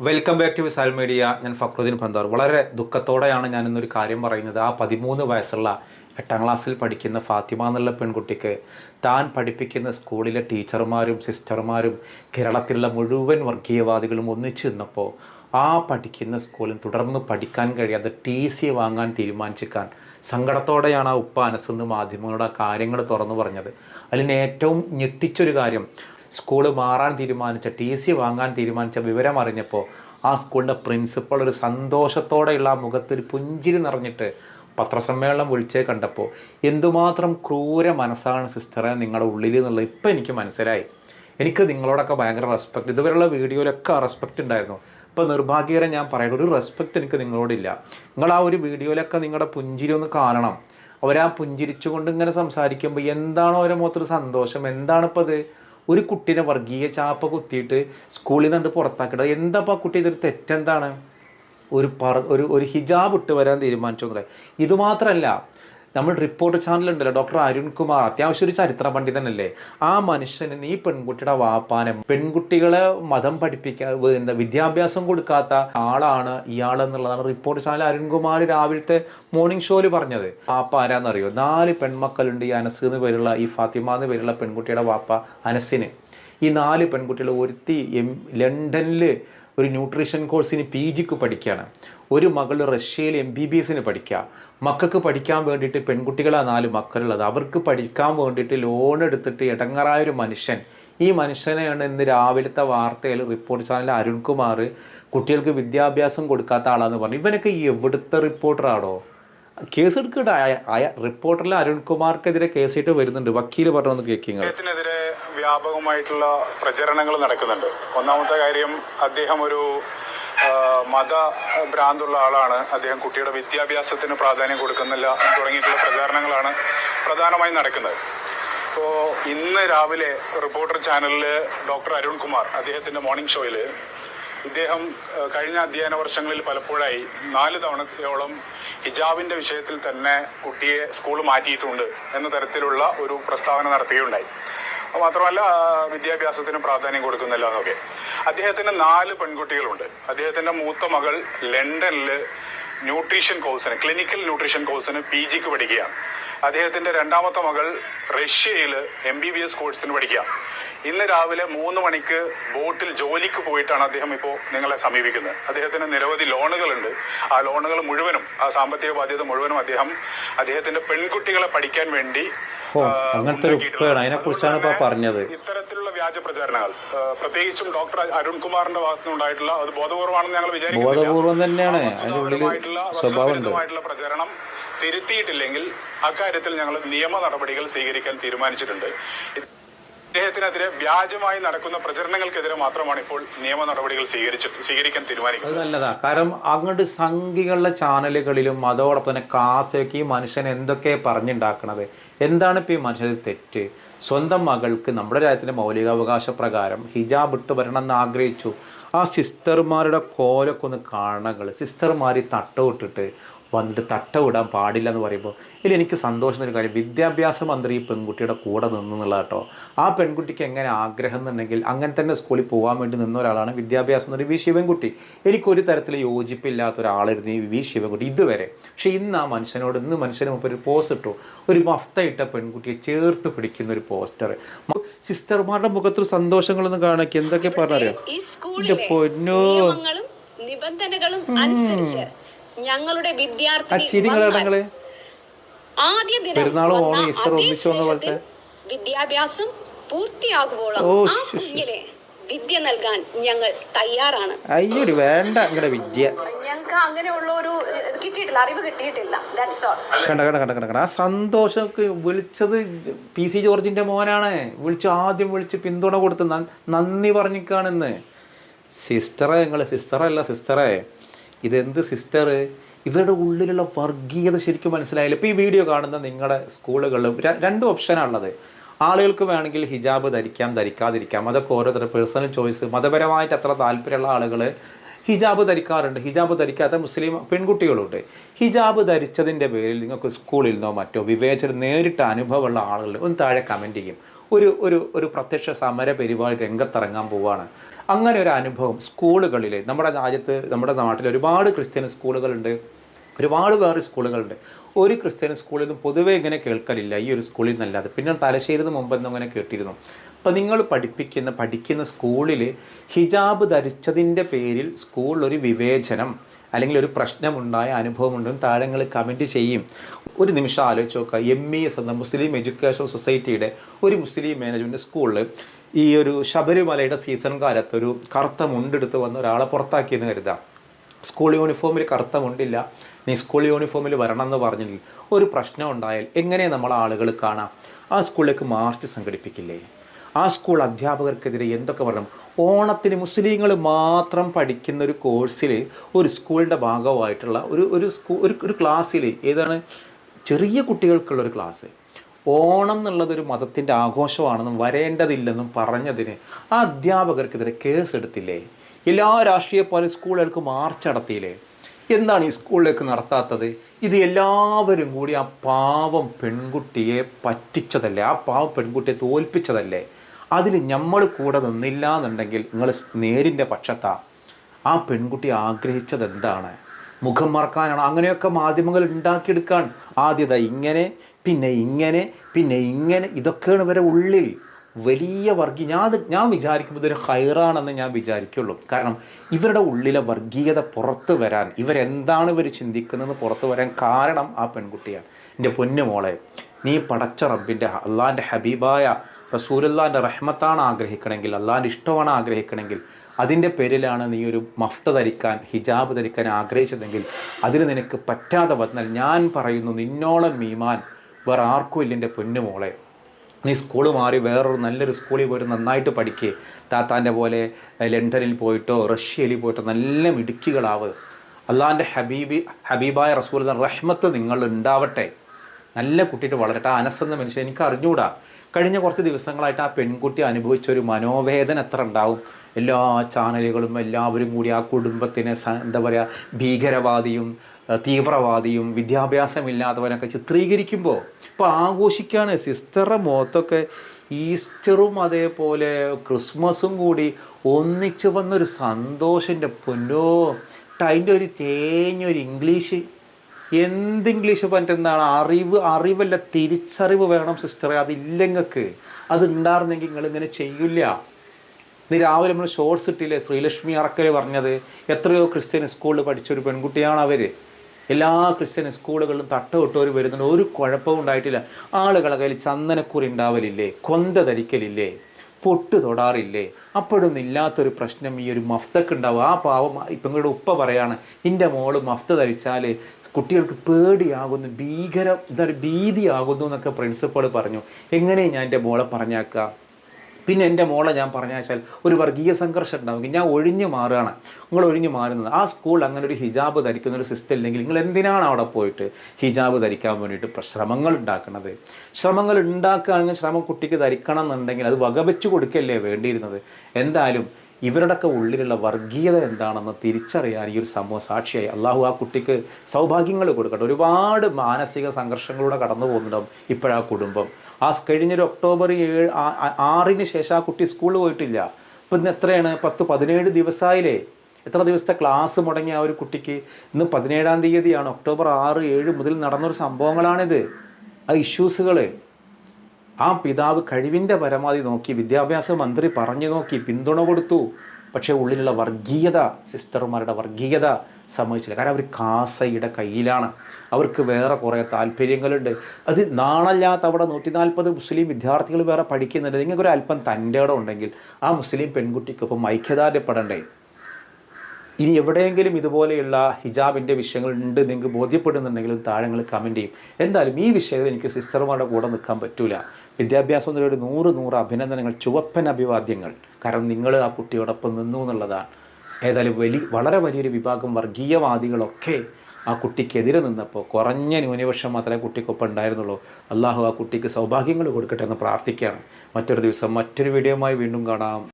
Welcome back to Visal media ഞാൻ ഫക്രുദ്ദീൻ പന്താർ. വളരെ ദുഃഖത്തോടെയാണ് ഞാൻ ഇന്നൊരു കാര്യം പറയുന്നത്. ആ പതിമൂന്ന് വയസ്സുള്ള എട്ടാം ക്ലാസ്സിൽ പഠിക്കുന്ന ഫാത്തിമ എന്നുള്ള പെൺകുട്ടിക്ക് താൻ പഠിപ്പിക്കുന്ന സ്കൂളിലെ ടീച്ചർമാരും സിസ്റ്റർമാരും കേരളത്തിലുള്ള മുഴുവൻ വർഗീയവാദികളും ഒന്നിച്ചു നിന്നപ്പോൾ ആ പഠിക്കുന്ന സ്കൂളിൽ തുടർന്ന് പഠിക്കാൻ കഴിയാതെ ടി സി വാങ്ങാൻ തീരുമാനിച്ചിക്കാൻ സങ്കടത്തോടെയാണ് ആ ഉപ്പ അനസ്സെന്ന് മാധ്യമങ്ങളുടെ കാര്യങ്ങൾ തുറന്നു പറഞ്ഞത്. അതിന് ഏറ്റവും ഞെട്ടിച്ചൊരു കാര്യം സ്കൂൾ മാറാൻ തീരുമാനിച്ച ടി സി വാങ്ങാൻ തീരുമാനിച്ച വിവരം അറിഞ്ഞപ്പോൾ ആ സ്കൂളിന്റെ പ്രിൻസിപ്പൾ ഒരു സന്തോഷത്തോടെയുള്ള ആ മുഖത്തൊരു പുഞ്ചിരി നിറഞ്ഞിട്ട് പത്രസമ്മേളനം വിളിച്ചേ കണ്ടപ്പോൾ എന്തുമാത്രം ക്രൂര മനസ്സാണ് സിസ്റ്ററെ നിങ്ങളുടെ ഉള്ളിൽ എന്നുള്ളത് ഇപ്പം എനിക്ക് മനസ്സിലായി. എനിക്ക് നിങ്ങളോടൊക്കെ ഭയങ്കര റെസ്പെക്ട് ഇതുവരെയുള്ള വീഡിയോയിലൊക്കെ റെസ്പെക്റ്റ് ഉണ്ടായിരുന്നു. ഇപ്പോൾ നിർഭാഗ്യകരം ഞാൻ പറയുന്നത് ഒരു റെസ്പെക്റ്റ് എനിക്ക് നിങ്ങളോടില്ല നിങ്ങൾ ആ ഒരു വീഡിയോയിലൊക്കെ നിങ്ങളുടെ പുഞ്ചിരി ഒന്ന് കാണണം. അവരാ പുഞ്ചിരിച്ചുകൊണ്ട് ഇങ്ങനെ സംസാരിക്കുമ്പോൾ എന്താണോ ഓരോ മുഖത്തൊരു സന്തോഷം? എന്താണ് ഇപ്പോൾ അത് ഒരു കുട്ടീനെ വർഗീയ ചാപ്പ കുത്തിയിട്ട് സ്കൂളിൽ നിന്ന് പുറത്താക്കിയിട്ട് എന്താ ആ കുട്ടി ഇതൊരു തെറ്റെന്താണ്? ഒരു പറ ഒരു ഒരു ഹിജാബ് ഇട്ട് വരാൻ തീരുമാനിച്ചു എന്നുള്ളത് ഇതുമാത്രമല്ല നമ്മൾ റിപ്പോർട്ട് ചാനലുണ്ടല്ലോ ഡോക്ടർ അരുൺ കുമാർ അത്യാവശ്യം ഒരു ചരിത്ര പണ്ഡിതനല്ലേ. ആ മനുഷ്യന് നീ പെൺകുട്ടിയുടെ വാപ്പാനെ പെൺകുട്ടികളെ മതം എന്താ വിദ്യാഭ്യാസം കൊടുക്കാത്ത ആളാണ് ഇയാളെന്നുള്ളതാണ് റിപ്പോർട്ട് ചാനൽ അരുൺകുമാർ രാവിലത്തെ മോർണിംഗ് ഷോയിൽ പറഞ്ഞത്. വാപ്പ ആരാന്നറിയോ? നാല് പെൺമക്കളുണ്ട് ഈ അനസ് എന്ന് പേരുള്ള ഈ ഫാത്തിമ എന്ന് പേരുള്ള പെൺകുട്ടിയുടെ വാപ്പ അനസിന്. ഈ നാല് പെൺകുട്ടികൾ ഒരുത്തി എം ലണ്ടനിൽ ഒരു ന്യൂട്രീഷൻ കോഴ്സിന് പി ജിക്ക് പഠിക്കുകയാണ് ഒരു മകൾ റഷ്യയിൽ എം ബി ബി എസിന് പഠിക്കുക മക്കൾക്ക് പഠിക്കാൻ വേണ്ടിയിട്ട് പെൺകുട്ടികളാണ് നാല് മക്കളുള്ളത്. അവർക്ക് പഠിക്കാൻ വേണ്ടിയിട്ട് ലോൺ എടുത്തിട്ട് ഇടങ്ങറായ ഒരു മനുഷ്യൻ. ഈ മനുഷ്യനെയാണ് ഇന്ന് രാവിലത്തെ വാർത്തയിൽ റിപ്പോർട്ട് ചാനൽ അരുൺകുമാർ കുട്ടികൾക്ക് വിദ്യാഭ്യാസം കൊടുക്കാത്ത ആളാന്ന് പറഞ്ഞു. ഇവനൊക്കെ എവിടുത്തെ റിപ്പോർട്ടറാണോ കേസ് എടുക്കട്ടെ റിപ്പോർട്ടറിൽ അരുൺകുമാർക്കെതിരെ കേസിട്ട് വരുന്നുണ്ട്. വക്കീൽ പറഞ്ഞൊന്ന് കേൾക്കിങ്ങൾ വ്യാപകമായിട്ടുള്ള പ്രചരണങ്ങൾ നടക്കുന്നുണ്ട്. ഒന്നാമത്തെ കാര്യം അദ്ദേഹം ഒരു മത ഭ്രാന്തുള്ള ആളാണ്. അദ്ദേഹം കുട്ടിയുടെ വിദ്യാഭ്യാസത്തിന് പ്രാധാന്യം കൊടുക്കുന്നില്ല തുടങ്ങിയിട്ടുള്ള പ്രചാരണങ്ങളാണ് പ്രധാനമായും നടക്കുന്നത്. അപ്പോൾ ഇന്ന് രാവിലെ റിപ്പോർട്ടർ ചാനലിൽ ഡോക്ടർ അരുൺകുമാർ അദ്ദേഹത്തിന്റെ മോർണിംഗ് ഷോയിൽ ഇദ്ദേഹം കഴിഞ്ഞ അധ്യയന വർഷങ്ങളിൽ പലപ്പോഴായി നാല് തവണയോളം ഹിജാബിന്റെ വിഷയത്തിൽ തന്നെ കുട്ടിയെ സ്കൂൾ മാറ്റിയിട്ടുണ്ട് എന്ന തരത്തിലുള്ള ഒരു പ്രസ്താവന നടത്തുകയുണ്ടായി. മാത്രമല്ല വിദ്യാഭ്യാസത്തിന് പ്രാധാന്യം കൊടുക്കുന്നില്ല. എന്നൊക്കെ അദ്ദേഹത്തിന് നാല് പെൺകുട്ടികളുണ്ട്. അദ്ദേഹത്തിന്റെ മൂത്ത മകൾ ലണ്ടനിൽ ന്യൂട്രീഷൻ കോഴ്സിന് ക്ലിനിക്കൽ ന്യൂട്രീഷൻ കോഴ്സിന് പി ജിക്ക് പഠിക്കുകയാണ്. അദ്ദേഹത്തിന്റെ രണ്ടാമത്തെ മകൾ റഷ്യയിൽ എം ബി ബി എസ് കോഴ്സിന് പഠിക്കുക ഇന്ന് രാവിലെ മൂന്ന് മണിക്ക് ബോട്ടിൽ ജോലിക്ക് പോയിട്ടാണ് അദ്ദേഹം ഇപ്പോൾ നിങ്ങളെ സമീപിക്കുന്നത്. അദ്ദേഹത്തിന് നിരവധി ലോണുകളുണ്ട്. ആ ലോണുകൾ മുഴുവനും ആ സാമ്പത്തിക ബാധ്യത മുഴുവനും അദ്ദേഹം അദ്ദേഹത്തിന്റെ പെൺകുട്ടികളെ പഠിക്കാൻ വേണ്ടി അങ്ങനത്തെ ഒരു പറഞ്ഞത്. ഇത്തരത്തിലുള്ള വ്യാജ പ്രചാരണങ്ങൾ പ്രത്യേകിച്ചും ഡോക്ടർ അരുൺകുമാറിന്റെ ഭാഗത്തു നിന്നുണ്ടായിട്ടുള്ള അത് ബോധപൂർവമാണെന്ന് ഞങ്ങൾ വിചാരിക്കുന്നു ബോധപൂർവം തന്നെയാണ്. പ്രചരണം തിരുത്തിയിട്ടില്ലെങ്കിൽ അക്കാര്യത്തിൽ ഞങ്ങൾ നിയമ നടപടികൾ സ്വീകരിക്കാൻ തീരുമാനിച്ചിട്ടുണ്ട്. ഇദ്ദേഹത്തിനെതിരെ വ്യാജമായി നടക്കുന്ന പ്രചരണങ്ങൾക്കെതിരെ മാത്രമാണ് ഇപ്പോൾ നിയമ നടപടികൾ സ്വീകരിക്കാൻ തീരുമാനിക്കുന്നത്. നല്ലതാ. കാരണം അങ്ങോട്ട് സംഘികളുടെ ചാനലുകളിലും അതോടൊപ്പം തന്നെ കാസൊക്കെ ഈ മനുഷ്യൻ എന്തൊക്കെ പറഞ്ഞുണ്ടാക്കണത്? എന്താണ് ഇപ്പോൾ ഈ മനുഷ്യന് തെറ്റ്? സ്വന്തം മകൾക്ക് നമ്മുടെ രാജ്യത്തിന്റെ മൗലികാവകാശ പ്രകാരം ഹിജാബ് ഇട്ട് വരണം എന്ന് ആഗ്രഹിച്ചു. ആ സിസ്റ്റർമാരുടെ കോലൊക്കെ ഒന്ന് കാണകൾ സിസ്റ്റർമാർ തട്ട വിട്ടിട്ട് വന്നിട്ട് തട്ട വിടാൻ പാടില്ല എന്ന് പറയുമ്പോൾ ഇതിൽ എനിക്ക് സന്തോഷം ഒരു കാര്യം. വിദ്യാഭ്യാസ മന്ത്രി ഈ പെൺകുട്ടിയുടെ കൂടെ നിന്നു എന്നുള്ള കേട്ടോ. ആ പെൺകുട്ടിക്ക് എങ്ങനെ ആഗ്രഹം എന്നുണ്ടെങ്കിൽ അങ്ങനെ തന്നെ സ്കൂളിൽ പോകാൻ വേണ്ടി നിന്ന ഒരാളാണ് വിദ്യാഭ്യാസ മന്ത്രി വി. ശിവൻകുട്ടി. എനിക്കൊരു തരത്തിൽ യോജിപ്പില്ലാത്ത ഒരാളായിരുന്നു ഈ വി. ശിവൻകുട്ടി ഇതുവരെ. പക്ഷേ ഇന്ന് ആ മനുഷ്യനോട് ഇന്ന് മനുഷ്യന് മുമ്പ് ഒരു പോസ് ഇട്ടു. ഒരു മഫ്ത ഇട്ട പെൺകുട്ടിയെ ചേർത്ത് പിടിക്കുന്ന ഒരു പോസ്റ്റർ സിസ്റ്റർമാരുടെ മുഖത്ത് സന്തോഷങ്ങളൊന്നും കാണാക്കി എന്തൊക്കെ പറഞ്ഞറിയാം? പൊന്നോ. നിബന്ധനകളും അനുസരിച്ച് ഞങ്ങളുടെ നിങ്ങൾ ആദ്യ ദിനം വിദ്യാഭ്യാസം പൂർത്തിയാകുമ്പോഴും ആ കുഞ്ഞിനെ വിദ്യ നൽകാൻ ഞങ്ങൾ തയ്യാറാണ്. അയ്യൊരു വേണ്ട അങ്ങനെ വിദ്യ. ഞങ്ങൾക്ക് അങ്ങനെയുള്ള ഒരു കിട്ടിയിട്ടില്ല അറിവ് കിട്ടിയിട്ടില്ല. ദാറ്റ്സ് ഓൾ കണ്ട കണ്ട കണ്ട കണ്ട ആ സന്തോഷമൊക്കെ വിളിച്ചത് പി സി ജോർജിന്റെ മോനാണ്. വിളിച്ചു ആദ്യം വിളിച്ച് പിന്തുണ കൊടുത്ത് നന്ദി പറഞ്ഞിക്കാണെന്ന്. സിസ്റ്ററെ നിങ്ങൾ സിസ്റ്ററല്ല സിസ്റ്ററെ. ഇതെന്ത് സിസ്റ്റർ ഇവരുടെ ഉള്ളിലുള്ള വർഗീയത ശരിക്കും മനസ്സിലായില്ല. ഇപ്പോൾ ഈ വീഡിയോ കാണുന്ന നിങ്ങളുടെ സ്കൂളുകളിലും രണ്ട് ഓപ്ഷനാണുള്ളത് ആളുകൾക്ക് വേണമെങ്കിൽ ഹിജാബ് ധരിക്കാം ധരിക്കാതിരിക്കാം. അതൊക്കെ ഓരോരുത്തരുടെ പേഴ്സണൽ ചോയ്സ് മതപരമായിട്ട് അത്ര താല്പര്യമുള്ള ആളുകൾ ഹിജാബ് ധരിക്കാറുണ്ട്. ഹിജാബ് ധരിക്കാത്ത മുസ്ലിം പെൺകുട്ടികളുണ്ട്. ഹിജാബ് ധരിച്ചതിന്റെ പേരിൽ നിങ്ങൾക്ക് സ്കൂളിൽ നിന്നോ മറ്റോ വിവേചനം നേരിട്ട അനുഭവമുള്ള ആളുകൾ ഒന്ന് താഴെ കമന്റ് ചെയ്യും. ഒരു ഒരു ഒരു പ്രത്യക്ഷ സമര പരിപാടി രംഗത്തിറങ്ങാൻ പോവാണ്. അങ്ങനെ ഒരു അനുഭവം സ്കൂളുകളിൽ നമ്മുടെ രാജ്യത്ത് നമ്മുടെ നാട്ടിൽ ഒരുപാട് ക്രിസ്ത്യൻ സ്കൂളുകളുണ്ട്. ഒരുപാട് വേറെ സ്കൂളുകളുണ്ട്. ഒരു ക്രിസ്ത്യൻ സ്കൂളിൽ നിന്നും പൊതുവെ ഇങ്ങനെ കേൾക്കലില്ല. ഈ ഒരു സ്കൂളിൽ നിന്നല്ലാതെ. പിന്നെ തലശ്ശേരിന്ന് മുമ്പെന്നും അങ്ങനെ കേട്ടിരുന്നു. അപ്പോൾ നിങ്ങൾ പഠിപ്പിക്കുന്ന പഠിക്കുന്ന സ്കൂളിൽ ഹിജാബ് ധരിച്ചതിന്റെ പേരിൽ സ്കൂളിൽ ഒരു വിവേചനം അല്ലെങ്കിൽ ഒരു പ്രശ്നമുണ്ടായ അനുഭവമുണ്ടെന്ന് താഴങ്ങൾ കമന്റ് ചെയ്യും. ഒരു നിമിഷം ആലോചിച്ച് നോക്കുക. എം ഇ എസ് എന്ന മുസ്ലിം എഡ്യൂക്കേഷൻ സൊസൈറ്റിയുടെ ഒരു മുസ്ലിം മാനേജ്മെന്റ് സ്കൂളിൽ ഈ ഒരു ശബരിമലയുടെ സീസൺ കാലത്ത് ഒരു കറുത്ത മുണ്ടെടുത്ത് വന്ന് ഒരാളെ പുറത്താക്കിയെന്ന് കരുതാം. സ്കൂൾ യൂണിഫോമിൽ കറുത്ത മുണ്ടില്ല. നീ സ്കൂൾ യൂണിഫോമിൽ വരണം എന്ന് പറഞ്ഞില്ല ഒരു പ്രശ്നം ഉണ്ടായാൽ എങ്ങനെ നമ്മൾ ആളുകൾ കാണാം? ആ സ്കൂളിലേക്ക് മാർച്ച് സംഘടിപ്പിക്കില്ലേ? ആ സ്കൂൾ അധ്യാപകർക്കെതിരെ എന്തൊക്കെ പറയണം? ഓണത്തിന് മുസ്ലിങ്ങൾ മാത്രം പഠിക്കുന്ന ഒരു കോഴ്സിൽ ഒരു സ്കൂളിന്റെ ഭാഗമായിട്ടുള്ള ഒരു ഒരു സ്കൂ ഒരു ക്ലാസ്സിൽ ഏതാണ്? ചെറിയ കുട്ടികൾക്കുള്ളൊരു ക്ലാസ് ഓണം എന്നുള്ളത് ഒരു മതത്തിന്റെ ആഘോഷമാണെന്നും വരേണ്ടതില്ലെന്നും പറഞ്ഞതിന് ആ അധ്യാപകർക്കെതിരെ കേസ് എടുത്തില്ലേ എല്ലാ രാഷ്ട്രീയ പല സ്കൂളുകൾക്ക് മാർച്ച് നടത്തിയില്ലേ? എന്താണ് ഈ സ്കൂളിലേക്ക് നടത്താത്തത്? ഇത് എല്ലാവരും കൂടി ആ പാവം പെൺകുട്ടിയെ പറ്റിച്ചതല്ലേ? ആ പാവം പെൺകുട്ടിയെ തോൽപ്പിച്ചതല്ലേ? അതിൽ നമ്മൾ കൂടെ നിന്നില്ല എന്നുണ്ടെങ്കിൽ നിങ്ങൾ നേരിന്റെ പക്ഷത്താ. ആ പെൺകുട്ടി ആഗ്രഹിച്ചത് എന്താണ്? മുഖം മറക്കാനാണ്. അങ്ങനെയൊക്കെ മാധ്യമങ്ങൾ ഉണ്ടാക്കിയെടുക്കാൻ ആദ്യത ഇങ്ങനെ പിന്നെ ഇങ്ങനെ പിന്നെ ഇങ്ങനെ. ഇതൊക്കെയാണ് ഇവരെ ഉള്ളിൽ വലിയ വർഗീയ ഞാൻ ഞാൻ വിചാരിക്കുമ്പോൾ ഇതൊരു ഹൈറാണെന്ന് ഞാൻ വിചാരിക്കുള്ളൂ. കാരണം ഇവരുടെ ഉള്ളിലെ വർഗീയത പുറത്ത് വരാൻ ഇവരെന്താണ് ഇവർ ചിന്തിക്കുന്നതെന്ന് പുറത്ത് വരാൻ കാരണം ആ പെൺകുട്ടിയാണ്. എന്റെ പൊന്നു മോളെ നീ പടച്ച റബ്ബിന്റെ അള്ളാന്റെ ഹബീബായ റസൂലുള്ളാന്റെ റഹ്മത്താണ് ആഗ്രഹിക്കണമെങ്കിൽ അള്ളാന്റെ ഇഷ്ടമാണ് ആഗ്രഹിക്കണമെങ്കിൽ അതിന്റെ പേരിലാണ് നീ ഒരു മഫ്ത ധരിക്കാൻ ഹിജാബ് ധരിക്കാൻ ആഗ്രഹിച്ചതെങ്കിൽ അതിന് നിനക്ക് പറ്റാതെ വന്നാൽ ഞാൻ പറയുന്നു നിന്നോളം മീമാൻ വേറെ ആർക്കും ഇല്ലെന്റെ പൊന്നുമോളെ നീ സ്കൂൾ മാറി വേറൊരു നല്ലൊരു സ്കൂളിൽ പോയിട്ട് നന്നായിട്ട് പഠിക്കുക താത്താന്റെ പോലെ ലണ്ടനിൽ പോയിട്ടോ റഷ്യയിൽ പോയിട്ടോ നല്ല മിടുക്കികളാവ്. അള്ളാന്റെ ഹബീബി ഹബീബായ റസൂൽ റഹ്മത്ത് നിങ്ങൾ ഉണ്ടാവട്ടെ നല്ല കുട്ടിയിട്ട് വളരട്ടെ. ആ അനസ് എന്ന മനുഷ്യൻ എനിക്ക് അറിഞ്ഞുകൂടാ കഴിഞ്ഞ കുറച്ച് ദിവസങ്ങളായിട്ട് ആ പെൺകുട്ടി അനുഭവിച്ച ഒരു മനോവേദന എത്ര ഉണ്ടാവും? എല്ലാ ചാനലുകളും എല്ലാവരും കൂടി ആ കുടുംബത്തിനെ എന്താ പറയുക ഭീകരവാദിയും തീവ്രവാദിയും വിദ്യാഭ്യാസമില്ലാത്തവനൊക്കെ ചിത്രീകരിക്കുമ്പോൾ ഇപ്പോൾ ആഘോഷിക്കുകയാണ് സിസ്റ്ററുടെ മുഖത്തൊക്കെ ഈസ്റ്ററും അതേപോലെ ക്രിസ്മസും കൂടി ഒന്നിച്ച് വന്നൊരു സന്തോഷന്റെ പൊന്നോ അതിന്റെ ഒരു തേഞ്ഞൊരു ഇംഗ്ലീഷ് എന്ത് ഇംഗ്ലീഷ് പറ്റുന്നതാണ് അറിവ് അറിവല്ല തിരിച്ചറിവ് വേണം സിസ്റ്ററെ അതില്ലെങ്കിൽ അത് ഉണ്ടായിരുന്നെങ്കിൽ നിങ്ങൾ ഇങ്ങനെ ചെയ്യില്ല. ഇന്ന് രാവിലെ നമ്മൾ ഷോർട്സ് ഇട്ടില്ലേ? ശ്രീലക്ഷ്മി അറക്കൽ പറഞ്ഞത്. എത്രയോ ക്രിസ്ത്യൻ സ്കൂളിൽ പഠിച്ച ഒരു പെൺകുട്ടിയാണ് അവർ എല്ലാ ക്രിസ്ത്യൻ സ്കൂളുകളിലും തട്ടുകൊട്ടവർ വരുന്നുണ്ട്. ഒരു കുഴപ്പവും ഉണ്ടായിട്ടില്ല. ആളുകളെ കയ്യിൽ ചന്ദനക്കുറി ഉണ്ടാവലില്ലേ കൊന്ത ധരിക്കലില്ലേ? പൊട്ട് തൊടാറില്ലേ? അപ്പോഴൊന്നും ഇല്ലാത്തൊരു പ്രശ്നം ഈ ഒരു മഫ്തക്ക് ഉണ്ടാവും ആ പാവം ഇപ്പം ഇവിടെ ഉപ്പ പറയാണ് എന്റെ മോൾ മഫ്ത ധരിച്ചാൽ കുട്ടികൾക്ക് പേടിയാകുന്നു ഭീകര എന്താ പറയുക ഭീതിയാകുന്നു എന്നൊക്കെ പ്രിൻസിപ്പൾ പറഞ്ഞു. എങ്ങനെ ഞാൻ എന്റെ മോളെ പറഞ്ഞേക്കുക പിന്നെ എന്റെ മോളെ ഞാൻ പറഞ്ഞാച്ചാൽ ഒരു വർഗീയ സംഘർഷം ഉണ്ടാവുമെങ്കിൽ ഞാൻ ഒഴിഞ്ഞു മാറുകയാണ്. നിങ്ങൾ ഒഴിഞ്ഞു മാറുന്നത്. ആ സ്കൂൾ അങ്ങനെ ഒരു ഹിജാബ് ധരിക്കുന്ന ഒരു സിസ്റ്റം ഇല്ലെങ്കിൽ നിങ്ങൾ എന്തിനാണ് അവിടെ പോയിട്ട് ഹിജാബ് ധരിക്കാൻ വേണ്ടിയിട്ട് ശ്രമങ്ങൾ ഉണ്ടാക്കുന്നത്? ശ്രമങ്ങൾ ഉണ്ടാക്കുകയാണെങ്കിൽ ശ്രമം കുട്ടിക്ക് ധരിക്കണം എന്നുണ്ടെങ്കിൽ അത് വകവെച്ച് കൊടുക്കല്ലേ വേണ്ടിയിരുന്നത്? എന്തായാലും ഇവരുടെയൊക്കെ ഉള്ളിലുള്ള വർഗീയത എന്താണെന്ന് തിരിച്ചറിയാൻ ഈ ഒരു സംഭവം സാക്ഷിയായി. അള്ളാഹു ആ കുട്ടിക്ക് സൗഭാഗ്യങ്ങൾ കൊടുക്കട്ടെ. ഒരുപാട് മാനസിക സംഘർഷങ്ങളിലൂടെ കടന്നു പോകുന്നുണ്ടാവും ഇപ്പോഴാ കുടുംബം. ആ കഴിഞ്ഞൊരു ഒക്ടോബർ ഏഴ് ആറിന് ശേഷം ആ കുട്ടി സ്കൂളിൽ പോയിട്ടില്ല. ഇപ്പം ഇന്ന് എത്രയാണ്? പത്ത് പതിനേഴ് ദിവസമായില്ലേ? എത്ര ദിവസത്തെ ക്ലാസ് മുടങ്ങിയ ആ ഒരു കുട്ടിക്ക്? ഇന്ന് പതിനേഴാം തീയതിയാണ്. ഒക്ടോബർ ആറ് ഏഴ് മുതൽ നടന്നൊരു സംഭവങ്ങളാണിത്. ആ ഇഷ്യൂസുകൾ ആ പിതാവ് കഴിവിന്റെ പരമാവധി നോക്കി വിദ്യാഭ്യാസ മന്ത്രി പറഞ്ഞു നോക്കി പിന്തുണ കൊടുത്തു. പക്ഷേ ഉള്ളിലുള്ള വർഗീയത സിസ്റ്റർമാരുടെ വർഗീയത സംഭവിച്ചില്ല കാരണം അവർ കാസയുടെ കയ്യിലാണ്. അവർക്ക് വേറെ കുറേ താല്പര്യങ്ങളുണ്ട്. അത് നാണല്ലാത്ത അവിടെ നൂറ്റി നാൽപ്പത് മുസ്ലിം വിദ്യാർത്ഥികൾ വേറെ പഠിക്കുന്നുണ്ട്. നിങ്ങൾക്കൊരു അല്പം തന്റെ ഉണ്ടെങ്കിൽ ആ മുസ്ലിം പെൺകുട്ടിക്കൊപ്പം ഐക്യദാർഢ്യപ്പെടണ്ടേ? ഇനി എവിടെയെങ്കിലും ഇതുപോലെയുള്ള ഹിജാബിന്റെ വിഷയങ്ങൾ ഉണ്ട് നിങ്ങൾക്ക് ബോധ്യപ്പെടുന്നുണ്ടെങ്കിലും താഴങ്ങൾ കമന്റ് ചെയ്യും. എന്തായാലും ഈ വിഷയത്തിൽ എനിക്ക് സിസ്റ്റർമാരുടെ കൂടെ നിൽക്കാൻ പറ്റില്ല വിദ്യാഭ്യാസം എന്നൊരു നൂറ് നൂറ് അഭിനന്ദനങ്ങൾ ചുവപ്പൻ അഭിവാദ്യങ്ങൾ. കാരണം നിങ്ങൾ ആ കുട്ടിയോടൊപ്പം നിന്നു എന്നുള്ളതാണ്. ഏതായാലും വലിയ വളരെ വലിയൊരു വിഭാഗം വർഗീയവാദികളൊക്കെ ആ കുട്ടിക്കെതിരെ നിന്നപ്പോൾ കുറഞ്ഞ ന്യൂനപക്ഷം മാത്രമേ കുട്ടിക്കൊപ്പം ഉണ്ടായിരുന്നുള്ളൂ. അള്ളാഹു ആ കുട്ടിക്ക് സൗഭാഗ്യങ്ങൾ കൊടുക്കട്ടെ എന്ന് പ്രാർത്ഥിക്കുകയാണ്. മറ്റൊരു ദിവസം മറ്റൊരു വീഡിയോയുമായി വീണ്ടും കാണാം.